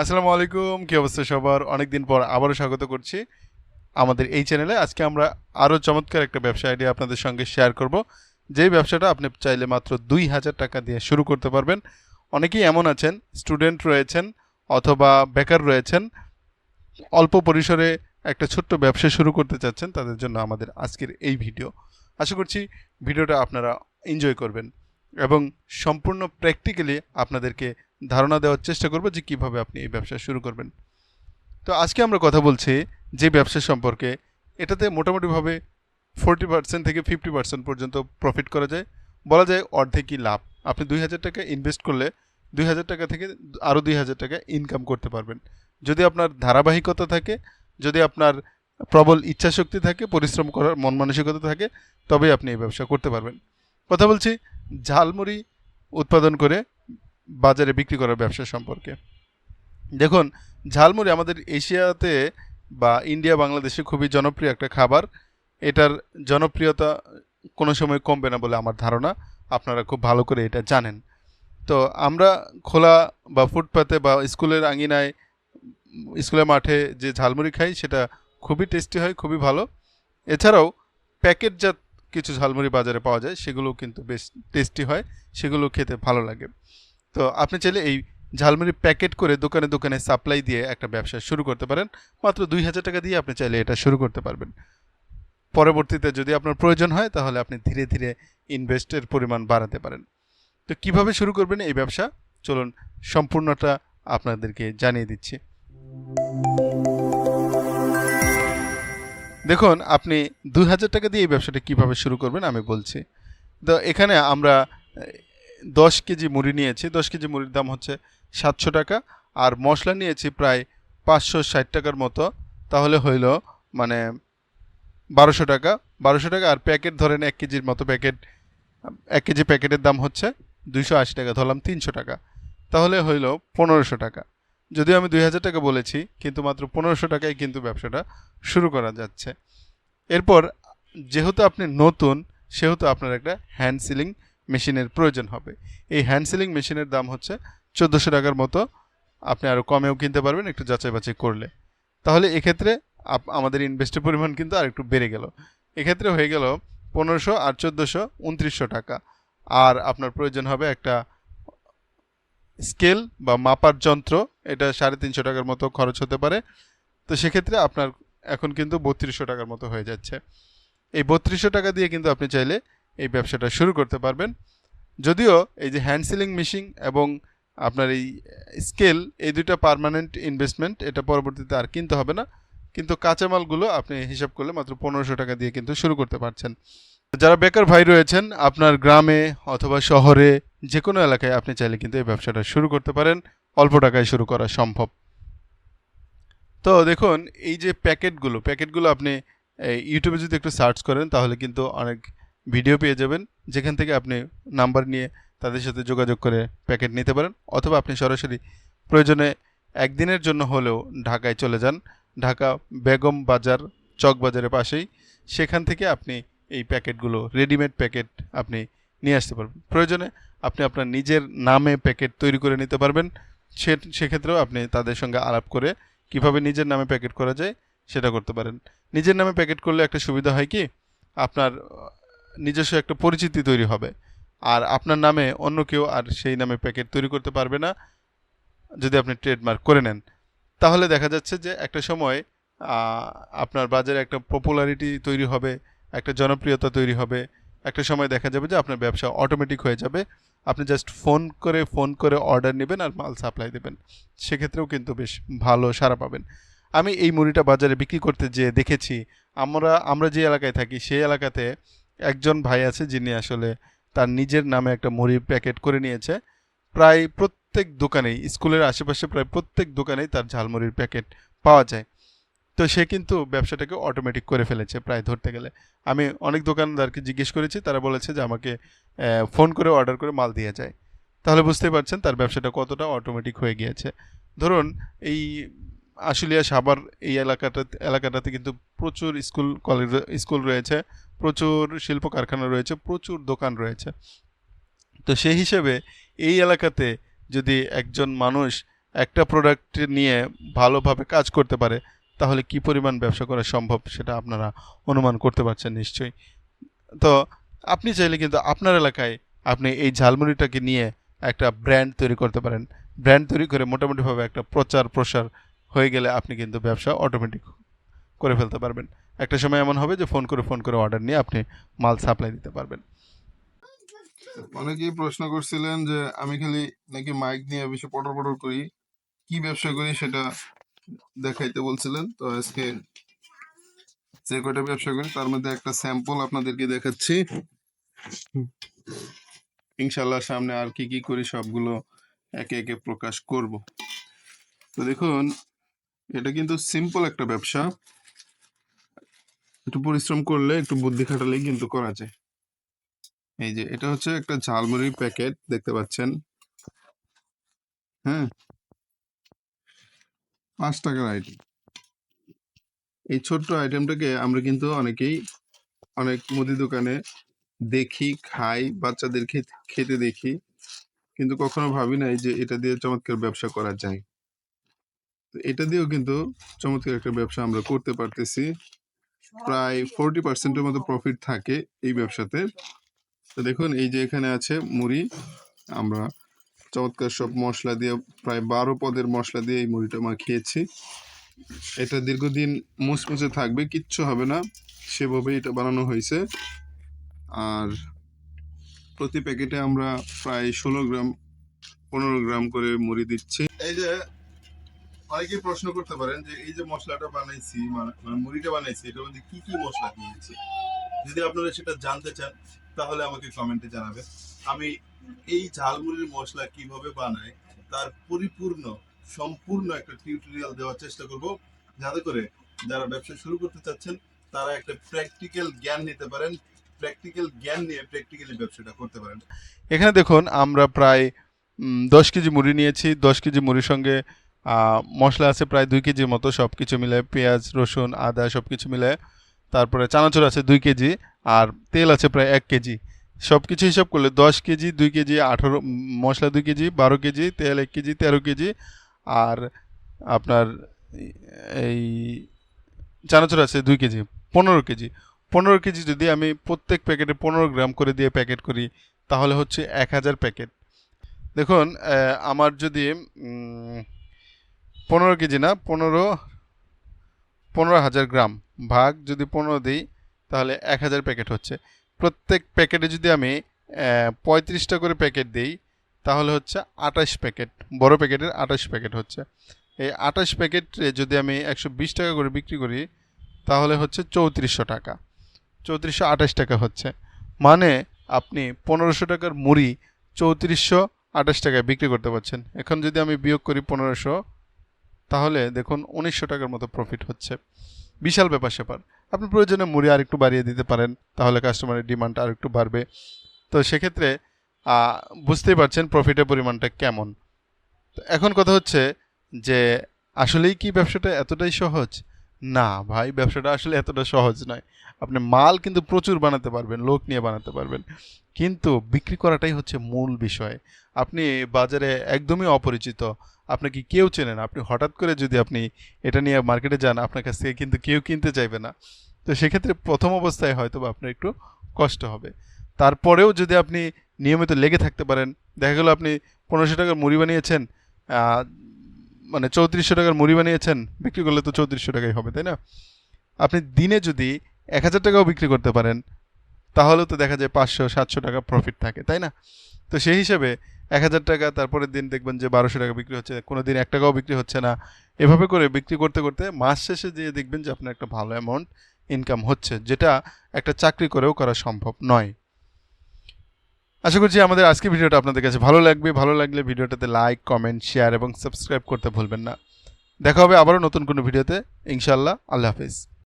আসসালামু আলাইকুম, কি অবস্থা সবার? অনেকদিন পর আবারও স্বাগত করছি আমাদের এই চ্যানেলে। আজকে আমরা আরও চমৎকার একটা ব্যবসা আইডিয়া আপনাদের সঙ্গে শেয়ার করব। যেই ব্যবসাটা আপনি চাইলে মাত্র দুই হাজার টাকা দিয়ে শুরু করতে পারবেন। অনেকেই এমন আছেন স্টুডেন্ট রয়েছেন অথবা বেকার রয়েছেন, অল্প পরিসরে একটা ছোট্ট ব্যবসা শুরু করতে চাচ্ছেন, তাদের জন্য আমাদের আজকের এই ভিডিও আশা করছি ভিডিওটা আপনারা এনজয় করবেন এবং সম্পূর্ণ প্র্যাকটিক্যালি আপনাদেরকে ধারণা দেওয়ার চেষ্টা করব যে কীভাবে আপনি এই ব্যবসা শুরু করবেন। তো আজকে আমরা কথা বলছি যে ব্যবসা সম্পর্কে। এটাতে মোটামুটিভাবে ফোরটি পার্সেন্ট থেকে ফিফটি পার্সেন্ট পর্যন্ত প্রফিট করা যায়। বলা যায় অর্ধেকই লাভ। আপনি দুই হাজার টাকা ইনভেস্ট করলে দুই হাজার টাকা থেকে আরও দুই হাজার টাকা ইনকাম করতে পারবেন। যদি আপনার ধারাবাহিকতা থাকে, যদি আপনার প্রবল ইচ্ছাশক্তি থাকে, পরিশ্রম করার মন মানসিকতা থাকে, তবেই আপনি এই ব্যবসা করতে পারবেন। কথা বলছি ঝালমুড়ি উৎপাদন করে বাজারে বিক্রি করার ব্যবসা সম্পর্কে। দেখুন, ঝালমুড়ি আমাদের এশিয়াতে বা ইন্ডিয়া, বাংলাদেশে খুবই জনপ্রিয় একটা খাবার। এটার জনপ্রিয়তা কোনো সময় কমবে না বলে আমার ধারণা। আপনারা খুব ভালো করে এটা জানেন। তো আমরা খোলা বা ফুটপাতে বা স্কুলের আঙিনায়, স্কুলের মাঠে যে ঝালমুড়ি খাই, সেটা খুবই টেস্টি হয়, খুবই ভালো। এছাড়াও প্যাকেটজাত কিছু ঝালমুড়ি বাজারে পাওয়া যায় সেগুলো কিন্তু বেশ টেস্টি হয়, সেগুলো খেতে ভালো লাগে। তো আপনি চাইলে এই ঝালমুড়ি প্যাকেট করে দোকানে দোকানে সাপ্লাই দিয়ে একটা ব্যবসা শুরু করতে পারেন। মাত্র দুই হাজার টাকা দিয়ে আপনি চাইলে এটা শুরু করতে পারবেন। পরবর্তীতে যদি আপনার প্রয়োজন হয়, তাহলে আপনি ধীরে ধীরে ইনভেস্টের পরিমাণ বাড়াতে পারেন। তো কীভাবে শুরু করবেন এই ব্যবসা? চলুন সম্পূর্ণটা আপনাদেরকে জানিয়ে দিচ্ছি। দেখুন, আপনি দুই হাজার টাকা দিয়ে এই ব্যবসাটা কীভাবে শুরু করবেন আমি বলছি। তো এখানে আমরা দশ কেজি মুড়ি নিয়েছি। দশ কেজি মুড়ির দাম হচ্ছে সাতশো টাকা। আর মশলা নিয়েছি প্রায় পাঁচশো ষাট টাকার মতো। তাহলে হইল মানে বারোশো টাকা। বারোশো টাকা আর প্যাকেট ধরেন এক কেজির মতো প্যাকেট, এক কেজি প্যাকেটের দাম হচ্ছে দুইশো আশি টাকা, ধরলাম তিনশো টাকা। তাহলে হইল পনেরোশো টাকা। যদিও আমি দুই হাজার টাকা বলেছি, কিন্তু মাত্র পনেরোশো টাকায় কিন্তু ব্যবসাটা শুরু করা যাচ্ছে। এরপর যেহেতু আপনি নতুন, সেহেতু আপনার একটা হ্যান্ড সিলিং মেশিনের প্রয়োজন হবে। এই হ্যান্ড সিলিং মেশিনের দাম হচ্ছে চোদ্দোশো টাকার মতো। আপনি আরও কমেও কিনতে পারবেন একটু যাচাই বাছাই করলে। তাহলে এক্ষেত্রে আমাদের ইনভেস্টের পরিমাণ কিন্তু আর একটু বেড়ে গেল। এক্ষেত্রে হয়ে গেল পনেরোশো আর চোদ্দোশো উনত্রিশশো টাকা। আর আপনার প্রয়োজন হবে একটা স্কেল বা মাপার যন্ত্র। এটা সাড়ে তিনশো টাকার মতো খরচ হতে পারে। তো সেক্ষেত্রে আপনার এখন কিন্তু বত্রিশশো টাকার মতো হয়ে যাচ্ছে। এই বত্রিশশো টাকা দিয়ে কিন্তু আপনি চাইলে এই ব্যবসাটা শুরু করতে পারবেন। যদিও এই যে হ্যান্ড সিলিং মেশিন এবং আপনার এই স্কেল এই দুইটা পার্মানেন্ট ইনভেস্টমেন্ট এটা পরবর্তীতে আর কিনতে হবে না। কিন্তু কাঁচামালগুলো আপনি হিসাব করলে মাত্র পনেরোশো টাকা দিয়ে কিন্তু শুরু করতে পারছেন। যারা বেকার ভাই রয়েছেন, আপনার গ্রামে অথবা শহরে যে কোনো এলাকায় আপনি চাইলে কিন্তু এই ব্যবসাটা শুরু করতে পারেন। অল্প টাকায় শুরু করা সম্ভব। তো দেখুন, এই যে প্যাকেটগুলো প্যাকেটগুলো আপনি ইউটিউবে যদি একটু সার্চ করেন, তাহলে কিন্তু অনেক ভিডিও পেয়ে যাবেন, যেখান থেকে আপনি নাম্বার নিয়ে তাদের সাথে যোগাযোগ করে প্যাকেট নিতে পারেন, অথবা আপনি সরাসরি প্রয়োজনে একদিনের জন্য হলেও ঢাকায় চলে যান, ঢাকা বেগম বাজার চক বাজারের পাশেই। সেখান থেকে আপনি এই প্যাকেটগুলো রেডিমেড প্যাকেট আপনি নিয়ে আসতে পারবেন। প্রয়োজনে আপনি আপনার নিজের নামে প্যাকেট তৈরি করে নিতে পারবেন। সে, সেক্ষেত্রেও আপনি তাদের সঙ্গে আলাপ করে কীভাবে নিজের নামে প্যাকেট করা যায় সেটা করতে পারেন। নিজের নামে প্যাকেট করলে একটা সুবিধা হয় কি? আপনার নিজস্ব একটা পরিচিতি তৈরি হবে। আর আপনার নামে অন্য কেউ আর সেই নামে প্যাকেট তৈরি করতে পারবে না, যদি আপনি ট্রেডমার্ক করে নেন। তাহলে দেখা যাচ্ছে যে একটা সময় আপনার বাজারে একটা পপুলারিটি তৈরি হবে, একটা জনপ্রিয়তা তৈরি হবে। একটা সময় দেখা যাবে যে আপনার ব্যবসা অটোমেটিক হয়ে যাবে। আপনি জাস্ট ফোন করে ফোন করে অর্ডার নেবেন আর মাল সাপ্লাই দেবেন। সেক্ষেত্রেও কিন্তু বেশ ভালো সাড়া পাবেন। আমি এই মুড়িটা বাজারে বিক্রি করতে যে দেখেছি, আমরা আমরা যে এলাকায় থাকি, সেই এলাকাতে একজন ভাই আছে যিনি আসলে তার নিজের নামে একটা মুড়ি প্যাকেট করে নিয়েছে। প্রায় প্রত্যেক দোকানেই, স্কুলের আশেপাশে প্রায় প্রত্যেক দোকানেই তার ঝালমুড়ির প্যাকেট পাওয়া যায়। তো সে কিন্তু ব্যবসাটাকে অটোমেটিক করে ফেলেছে প্রায় ধরতে গেলে। আমি অনেক দোকানদারকে জিজ্ঞেস করেছি, তারা বলেছে যে আমাকে ফোন করে অর্ডার করে মাল দিয়ে যায়। তাহলে বুঝতেই পারছেন তার ব্যবসাটা কতটা অটোমেটিক হয়ে গিয়েছে। ধরুন এই আশুলিয়া সাভার এই এলাকাটা, এলাকাটাতে কিন্তু প্রচুর স্কুল, কলেজ, স্কুল রয়েছে। প্রচুর শিল্প কারখানা রয়েছে, প্রচুর দোকান রয়েছে। তো সেই হিসেবে এই এলাকাতে যদি একজন মানুষ একটা প্রোডাক্ট নিয়ে ভালোভাবে কাজ করতে পারে, তাহলে কি পরিমাণ ব্যবসা করা সম্ভব সেটা আপনারা অনুমান করতে পারছেন নিশ্চয়ই। তো আপনি চাইলে কিন্তু আপনার এলাকায় আপনি এই ঝালমুড়িটাকে নিয়ে একটা ব্র্যান্ড তৈরি করতে পারেন। ব্র্যান্ড তৈরি করে মোটামুটিভাবে একটা প্রচার প্রসার হয়ে গেলে আপনি কিন্তু ব্যবসা অটোমেটিক করে ফেলতে পারবেন। একটা সময় এমন হবে যে ফোন করে ফোন করে অর্ডার নিয়ে আপনি মাল সাপ্লাই দিতে পারবেন। অনেকেই প্রশ্ন করছিলেন যে আমি খালি নাকি মাইক নিয়ে বেশি পটর পটর করি, কি ব্যবসা করি সেটা দেখাইতে বলছিলেন। তো আজকে যে কয়টা ব্যবসা করি তার মধ্যে একটা স্যাম্পল আপনাদেরকে দেখাচ্ছি। ইনশাল্লাহ সামনে আর কি কি করি সবগুলো একে একে প্রকাশ করব। তো দেখুন, এটা কিন্তু সিম্পল একটা ব্যবসা। একটু পরিশ্রম করলে একটু বুদ্ধি খাটালেই কিন্তু করা যায়। এই যে, এটা হচ্ছে একটা ঝালমুড়ির প্যাকেট, দেখতে পাচ্ছেন। হ্যাঁ? পাঁচ টাকার আইটেম এই ছোট্ট আইটেমটাকে আমরা কিন্তু অনেকেই অনেক মুদি দোকানে দেখি, খাই, বাচ্চাদের খেতে দেখি। কিন্তু কখনো ভাবি নাই যে এটা দিয়ে চমৎকার ব্যবসা করা যায়। তো এটা দিয়েও কিন্তু চমৎকার একটা ব্যবসা আমরা করতে পারতেছি। প্রায় ফোরটি পার্সেন্টের মতো প্রফিট থাকে এই ব্যবসাতে। তো দেখুন, এই যে এখানে আছে মুড়ি, আমরা চমৎকার সব মশলা দিয়ে প্রায় বারো পদের মশলা দিয়ে এই মুড়িটা মাখিয়েছি এটা দীর্ঘদিন মুচমুচে থাকবে, কিচ্ছু হবে না সেভাবে এটা বানানো হয়েছে। আর প্রতি প্যাকেটে আমরা প্রায় ষোলো গ্রাম, পনেরো গ্রাম করে মুড়ি দিচ্ছি। এই যে অনেকেই প্রশ্ন করতে পারেন যে এই যে মশলাটা বানাইছি মানে মুড়িটা বানাইছি, এটার মধ্যে কি কি মশলা দিয়েছি? যদি আপনারা সেটা জানতে চান, তাহলে আমাকে কমেন্টে জানাবেন। আমি এই ঝালমুড়ির মশলা কীভাবে বানাই, তার পরিপূর্ণ, সম্পূর্ণ একটা টিউটোরিয়াল দেওয়ার চেষ্টা করব। যাতে করে যারা ব্যবসা শুরু করতে চাচ্ছেন, তারা একটা প্র্যাকটিক্যাল জ্ঞান নিতে পারেন প্র্যাকটিক্যাল জ্ঞান নিয়ে প্র্যাকটিক্যালি ব্যবসাটা করতে পারেন। এখানে দেখুন, আমরা প্রায় দশ কেজি মুড়ি নিয়েছি। দশ কেজি মুড়ির সঙ্গে মশলা আছে প্রায় দুই কেজির মতো সব কিছু মিলে পেঁয়াজ, রসুন, আদা সব কিছু মিলে। তারপরে চানাচুর আছে দুই কেজি আর তেল আছে প্রায় এক কেজি। সব কিছু হিসাব করলে দশ কেজি, দুই কেজি, আঠারো মশলা দুই কেজি, বারো কেজি, তেল এক কেজি, তেরো কেজি আর আপনার এই চানাচুর আছে দুই কেজি, পনেরো কেজি। পনেরো কেজি যদি আমি প্রত্যেক প্যাকেটে পনেরো গ্রাম করে দিয়ে প্যাকেট করি, তাহলে হচ্ছে এক হাজার প্যাকেট। দেখুন আমার যদি পনেরো কেজি না, পনেরো পনেরো হাজার গ্রাম ভাগ যদি পনেরো দিই, তাহলে এক হাজার প্যাকেট হচ্ছে। প্রত্যেক প্যাকেটে যদি আমি পঁয়ত্রিশটা করে প্যাকেট দিই, তাহলে হচ্ছে আঠাশ প্যাকেট, বড় প্যাকেটের আঠাশ প্যাকেট হচ্ছে। এই আঠাশ প্যাকেট যদি আমি একশো বিশ টাকা করে বিক্রি করি, তাহলে হচ্ছে চৌত্রিশশো টাকা। চৌত্রিশশো আঠাশ টাকা হচ্ছে। মানে আপনি পনেরোশো টাকার মুড়ি চৌত্রিশশো আঠাশ টাকায় বিক্রি করতে পারছেন। এখন যদি আমি বিয়োগ করি পনেরোশো তাহলে দেখুন উনিশশো টাকার মতো প্রফিট হচ্ছে। বিশাল ব্যাপার স্যাপার। আপনি প্রয়োজনে মুড়ি আর একটু বাড়িয়ে দিতে পারেন, তাহলে কাস্টমারের ডিমান্ড আর একটু বাড়বে। তো সেক্ষেত্রে বুঝতেই পারছেন প্রফিটের পরিমাণটা কেমন। এখন কথা হচ্ছে যে, আসলেই কি ব্যবসাটা এতটাই সহজ? না, ভাই, ব্যবসাটা আসলে এতটা সহজ নয়। আপনি মাল কিন্তু প্রচুর বানাতে পারবেন, লোক নিয়ে বানাতে পারবেন। কিন্তু বিক্রি করাটাই হচ্ছে মূল বিষয়। আপনি বাজারে একদমই অপরিচিত আপনাকে কেউ চেনে না? আপনি হঠাৎ করে যদি আপনি এটা নিয়ে মার্কেটে যান, আপনার কাছ থেকে কিন্তু কেউ কিনতে চাইবে না। তো সেক্ষেত্রে প্রথম অবস্থায় হয়তো বা আপনার একটু কষ্ট হবে। তারপরেও যদি আপনি নিয়মিত লেগে থাকতে পারেন, দেখা গেলো আপনি পনেরোশো টাকার মুড়ি বানিয়েছেন মানে চৌত্রিশশো টাকার মুড়ি বানিয়েছেন, বিক্রি করলে তো চৌত্রিশশো টাকাই হবে, তাই না? আপনি দিনে যদি এক হাজার টাকাও বিক্রি করতে পারেন তাহলেও তো দেখা যায় পাঁচশো, সাতশো টাকা প্রফিট থাকে, তাই না? তো সেই হিসেবে এক হাজার টাকা তারপরের দিন দেখবেন যে বারোশো টাকা বিক্রি হচ্ছে কোনো দিন এক টাকাও বিক্রি হচ্ছে না। এভাবে করে বিক্রি করতে করতে মাস শেষে দিয়ে দেখবেন যে আপনার একটা ভালো অ্যামাউন্ট ইনকাম হচ্ছে, যেটা একটা চাকরি করেও করা সম্ভব নয়। আশা করছি আমাদের আজকে ভিডিওটা আপনাদের কাছে ভালো লাগবে। ভালো লাগলে ভিডিওটাতে লাইক কমেন্ট শেয়ার এবং সাবস্ক্রাইব করতে ভুলবেন না। দেখা হবে আবারও নতুন কোনো ভিডিওতে। ইনশাল্লাহ আল্লাহ হাফিজ।